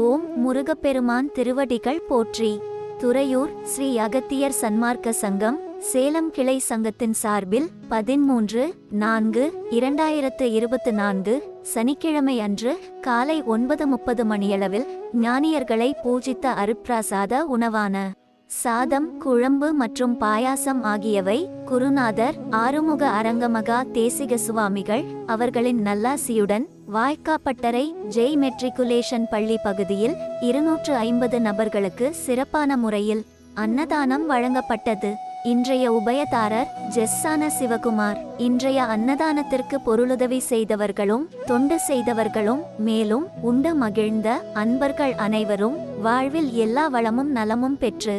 ஓம் முருகப்பெருமான் திருவடிகள் போற்றி. துறையூர் ஸ்ரீ அகத்தியர் சன்மார்க்க சங்கம் சேலம் கிளை சங்கத்தின் சார்பில் பதிமூன்று நான்கு இரண்டாயிரத்து இருபத்து நான்கு சனிக்கிழமை அன்று காலை ஒன்பது முப்பது மணியளவில் ஞானியர்களை பூஜித்த அருட்பிரசாத உணவான சாதம் குழம்பு மற்றும் பாயாசம் ஆகியவை குருநாதர் ஆறுமுக அரங்கமகா தேசிக சுவாமிகள் அவர்களின் நல்லாசியுடன் வாய்க்காப்பட்டறை ஜெய் மெட்ரிகுலேஷன் பள்ளி பகுதியில் இருநூற்று ஐம்பது நபர்களுக்கு சிறப்பான முறையில் அன்னதானம் வழங்கப்பட்டது. இன்றைய உபயதாரர் ஜெஸ்ஸான சிவகுமார். இன்றைய அன்னதானத்திற்கு பொருளுதவி செய்தவர்களும் தொண்டு செய்தவர்களும் மேலும் உண்டு மகிழ்ந்த அன்பர்கள் அனைவரும் வாழ்வில் எல்லா வளமும் நலமும் பெற்று